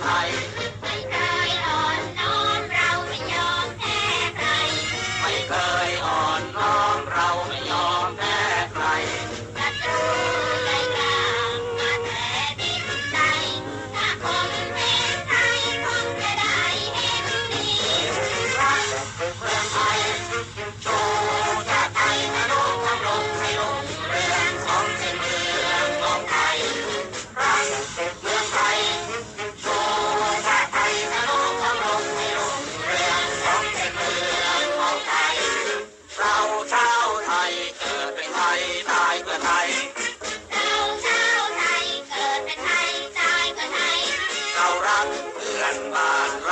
I. เพื่อนบ้านเรา